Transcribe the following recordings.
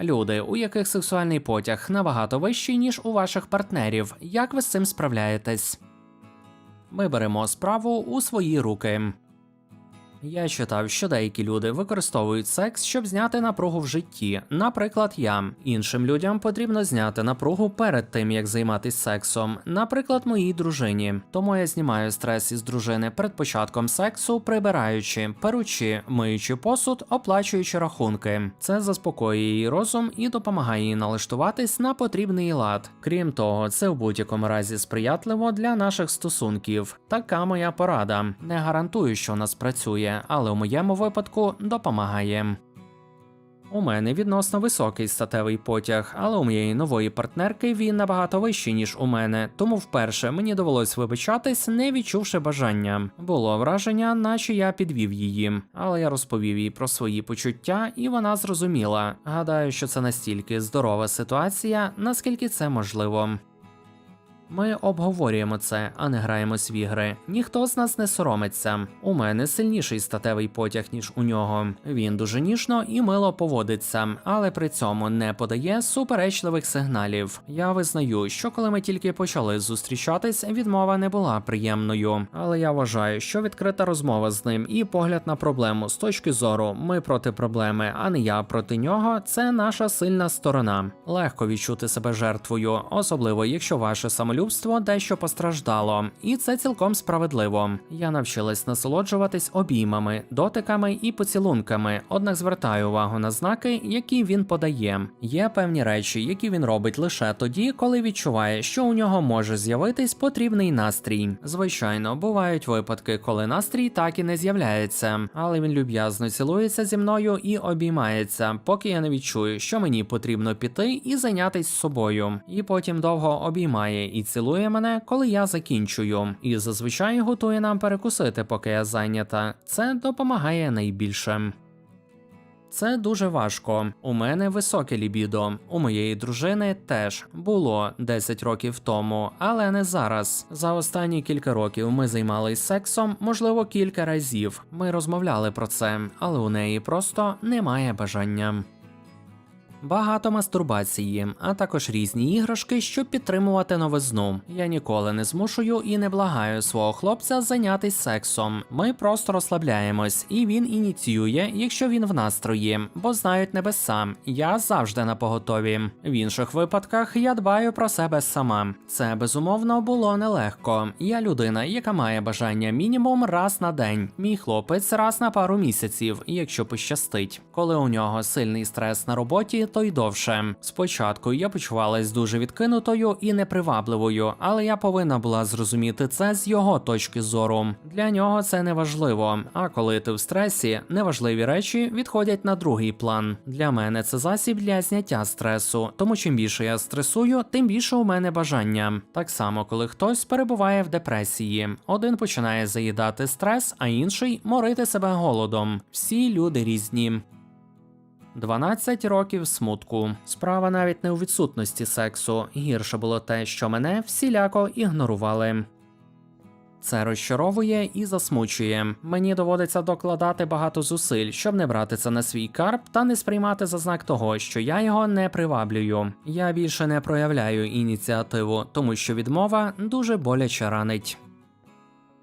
Люди, у яких сексуальний потяг набагато вищий, ніж у ваших партнерів. Як ви з цим справляєтесь? Ми беремо справу у свої руки. Я читав, що деякі люди використовують секс, щоб зняти напругу в житті. Наприклад, я. Іншим людям потрібно зняти напругу перед тим, як займатися сексом. Наприклад, моїй дружині. Тому я знімаю стрес із дружини перед початком сексу, прибираючи, перучи, миючи посуд, оплачуючи рахунки. Це заспокоює її розум і допомагає їй налаштуватись на потрібний лад. Крім того, це в будь-якому разі сприятливо для наших стосунків. Така моя порада. Не гарантую, що нас працює, але у моєму випадку допомагає. У мене відносно високий статевий потяг, але у моєї нової партнерки він набагато вищий, ніж у мене, тому вперше мені довелось вибачатись, не відчувши бажання. Було враження, наче я підвів її, але я розповів їй про свої почуття, і вона зрозуміла. Гадаю, що це настільки здорова ситуація, наскільки це можливо. Ми обговорюємо це, а не граємось в ігри. Ніхто з нас не соромиться. У мене сильніший статевий потяг, ніж у нього. Він дуже ніжно і мило поводиться, але при цьому не подає суперечливих сигналів. Я визнаю, що коли ми тільки почали зустрічатись, відмова не була приємною. Але я вважаю, що відкрита розмова з ним і погляд на проблему з точки зору ми проти проблеми, а не я проти нього. Це наша сильна сторона. Легко відчути себе жертвою, особливо якщо ваше самолюбство дещо постраждало, і це цілком справедливо. Я навчилась насолоджуватись обіймами, дотиками і поцілунками, однак звертаю увагу на знаки, які він подає. Є певні речі, які він робить лише тоді, коли відчуває, що у нього може з'явитись потрібний настрій. Звичайно, бувають випадки, коли настрій так і не з'являється, але він люб'язно цілується зі мною і обіймається, поки я не відчую, що мені потрібно піти і зайнятися собою. І потім довго обіймає і цілує мене, коли я закінчую, і зазвичай готує нам перекусити, поки я зайнята. Це допомагає найбільше. Це дуже важко. У мене високе лібідо. У моєї дружини теж було 10 років тому, але не зараз. За останні кілька років ми займалися сексом, можливо, кілька разів. Ми розмовляли про це, але у неї просто немає бажання. Багато мастурбації, а також різні іграшки, щоб підтримувати новизну. Я ніколи не змушую і не благаю свого хлопця зайнятися сексом. Ми просто розслабляємось, і він ініціює, якщо він в настрої, бо знають небеса. Я завжди на поготові. В інших випадках я дбаю про себе сама. Це безумовно було нелегко. Я людина, яка має бажання мінімум раз на день. Мій хлопець раз на пару місяців, якщо пощастить. Коли у нього сильний стрес на роботі, то й довше. Спочатку я почувалась дуже відкинутою і непривабливою, але я повинна була зрозуміти це з його точки зору. Для нього це не важливо. А коли ти в стресі, неважливі речі відходять на другий план. Для мене це засіб для зняття стресу. Тому чим більше я стресую, тим більше у мене бажання. Так само, коли хтось перебуває в депресії. Один починає заїдати стрес, а інший морити себе голодом. Всі люди різні. 12 років смутку. Справа навіть не у відсутності сексу. Гірше було те, що мене всіляко ігнорували. Це розчаровує і засмучує. Мені доводиться докладати багато зусиль, щоб не брати це на свій карп та не сприймати за знак того, що я його не приваблюю. Я більше не проявляю ініціативу, тому що відмова дуже боляче ранить.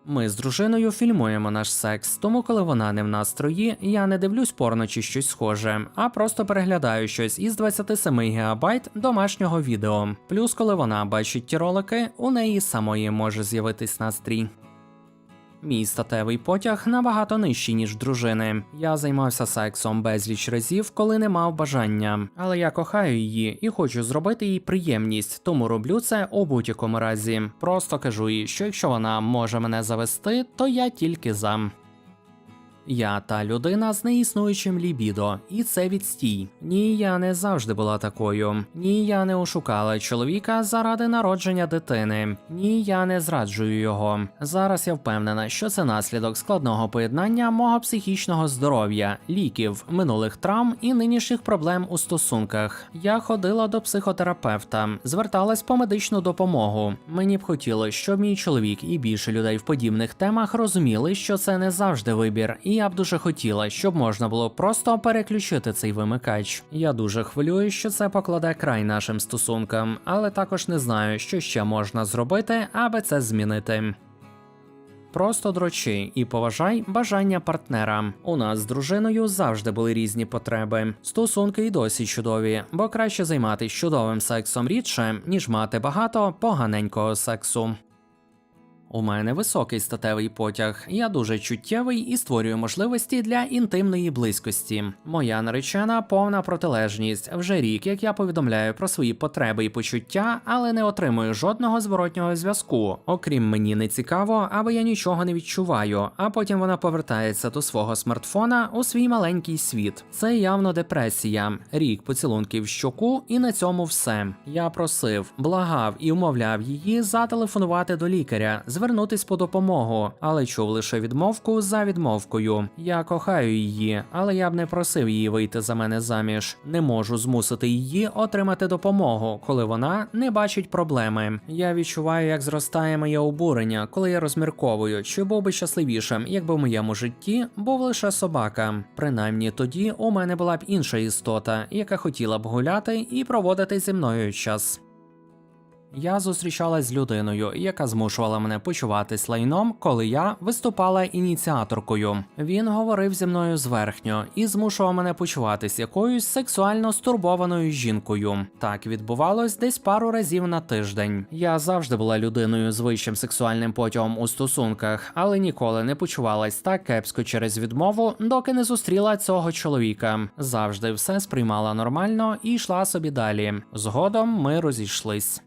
Ми з дружиною фільмуємо наш секс, тому коли вона не в настрої, я не дивлюсь порно чи щось схоже, а просто переглядаю щось із 27 ГБ домашнього відео. Плюс, коли вона бачить ті ролики, у неї самої може з'явитись настрій. Мій статевий потяг набагато нижчий, ніж дружини. Я займався сексом безліч разів, коли не мав бажання. Але я кохаю її і хочу зробити їй приємність, тому роблю це у будь-якому разі. Просто кажу їй, що якщо вона може мене завести, то я тільки за. Я та людина з неіснуючим лібідо, і це відстій. Ні, я не завжди була такою. Ні, я не ошукала чоловіка заради народження дитини. Ні, я не зраджую його. Зараз я впевнена, що це наслідок складного поєднання мого психічного здоров'я, ліків, минулих травм і нинішніх проблем у стосунках. Я ходила до психотерапевта, зверталась по медичну допомогу. Мені б хотілося, щоб мій чоловік і більше людей в подібних темах розуміли, що це не завжди вибір, і я б дуже хотіла, щоб можна було просто переключити цей вимикач. Я дуже хвилюю, що це покладе край нашим стосункам, але також не знаю, що ще можна зробити, аби це змінити. Просто дрочи і поважай бажання партнера. У нас з дружиною завжди були різні потреби. Стосунки й досі чудові, бо краще займатися чудовим сексом рідше, ніж мати багато поганенького сексу. У мене високий статевий потяг. Я дуже чуттєвий і створюю можливості для інтимної близькості. Моя наречена повна протилежність. Вже рік, як я повідомляю про свої потреби і почуття, але не отримую жодного зворотнього зв'язку. Окрім мені не цікаво, аби я нічого не відчуваю. А потім вона повертається до свого смартфона у свій маленький світ. Це явно депресія. Рік поцілунків в щоку, і на цьому все. Я просив, благав і умовляв її зателефонувати до лікаря звернутись по допомогу, але чув лише відмовку за відмовкою. Я кохаю її, але я б не просив її вийти за мене заміж. Не можу змусити її отримати допомогу, коли вона не бачить проблеми. Я відчуваю, як зростає моє обурення, коли я розмірковую, чи був би щасливішим, якби в моєму житті був лише собака. Принаймні тоді у мене була б інша істота, яка хотіла б гуляти і проводити зі мною час. Я зустрічалась з людиною, яка змушувала мене почуватись лайном, коли я виступала ініціаторкою. Він говорив зі мною зверхньо і змушував мене почуватись якоюсь сексуально стурбованою жінкою. Так відбувалось десь пару разів на тиждень. Я завжди була людиною з вищим сексуальним потягом у стосунках, але ніколи не почувалась так кепсько через відмову, доки не зустріла цього чоловіка. Завжди все сприймала нормально і йшла собі далі. Згодом ми розійшлись.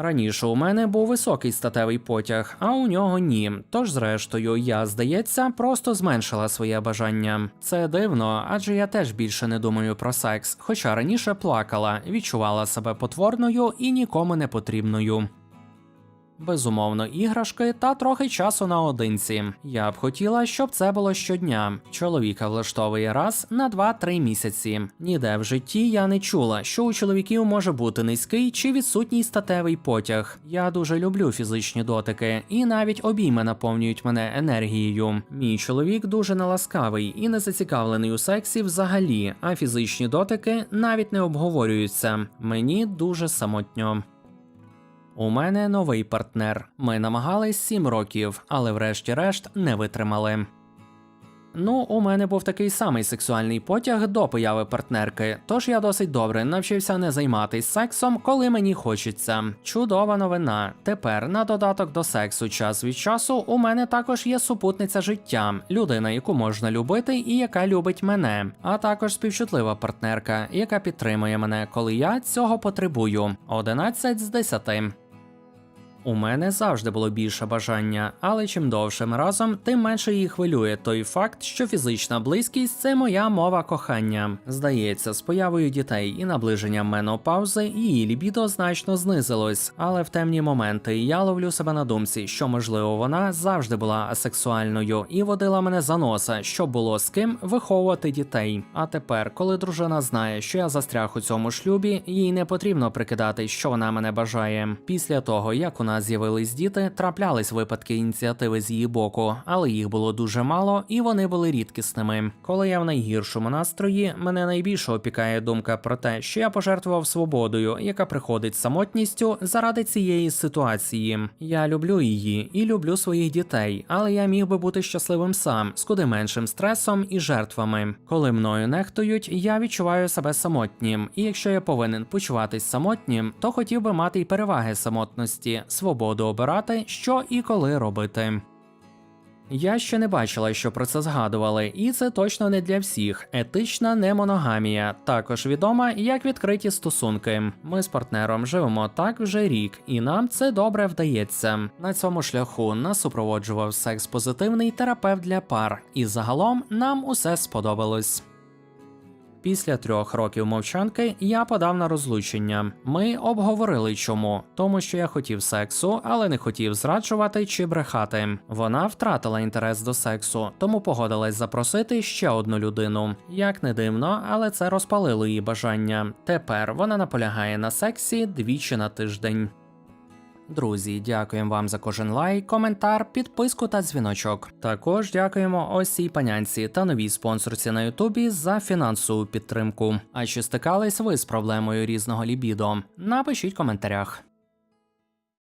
Раніше у мене був високий статевий потяг, а у нього ні. Тож, зрештою, я, здається, просто зменшила своє бажання. Це дивно, адже я теж більше не думаю про секс, хоча раніше плакала, відчувала себе потворною і нікому не потрібною. Безумовно, іграшки та трохи часу наодинці. Я б хотіла, щоб це було щодня. Чоловіка влаштовує раз на 2-3 місяці. Ніде в житті я не чула, що у чоловіків може бути низький чи відсутній статевий потяг. Я дуже люблю фізичні дотики, і навіть обійми наповнюють мене енергією. Мій чоловік дуже неласкавий і не зацікавлений у сексі взагалі, а фізичні дотики навіть не обговорюються. Мені дуже самотньо. У мене новий партнер. Ми намагались 7 років, але врешті-решт не витримали. Ну, у мене був такий самий сексуальний потяг до появи партнерки, тож я досить добре навчився не займатись сексом, коли мені хочеться. Чудова новина. Тепер, на додаток до сексу, час від часу, у мене також є супутниця життя, людина, яку можна любити і яка любить мене, а також співчутлива партнерка, яка підтримує мене, коли я цього потребую. 11 з 10. У мене завжди було більше бажання, але чим довше ми разом, тим менше її хвилює той факт, що фізична близькість це моя мова кохання. Здається, з появою дітей і наближенням менопаузи її лібідо значно знизилось, але в темні моменти я ловлю себе на думці, що можливо вона завжди була асексуальною і водила мене за носа, щоб було з ким виховувати дітей. А тепер, коли дружина знає, що я застряг у цьому шлюбі, їй не потрібно прикидати, що вона мене бажає. Після того, як у нас з'явились діти, траплялись випадки ініціативи з її боку, але їх було дуже мало і вони були рідкісними. Коли я в найгіршому настрої, мене найбільше опікає думка про те, що я пожертвував свободою, яка приходить самотністю заради цієї ситуації. Я люблю її і люблю своїх дітей, але я міг би бути щасливим сам, з куди меншим стресом і жертвами. Коли мною нехтують, я відчуваю себе самотнім, і якщо я повинен почуватись самотнім, то хотів би мати й переваги самотності, свободу обирати, що і коли робити. Я ще не бачила, що про це згадували, і це точно не для всіх. Етична немоногамія, також відома як відкриті стосунки. Ми з партнером живемо так вже рік, і нам це добре вдається. На цьому шляху нас супроводжував секс-позитивний терапевт для пар, і загалом нам усе сподобалось. Після трьох років мовчанки я подав на розлучення. Ми обговорили чому, тому що я хотів сексу, але не хотів зраджувати чи брехати. Вона втратила інтерес до сексу, тому погодилась запросити ще одну людину. Як не дивно, але це розпалило її бажання. Тепер вона наполягає на сексі двічі на тиждень. Друзі, дякуємо вам за кожен лайк, коментар, підписку та дзвіночок. Також дякуємо ось цій панянці та новій спонсорці на Ютубі за фінансову підтримку. А чи стикались ви з проблемою різного лібідо? Напишіть в коментарях.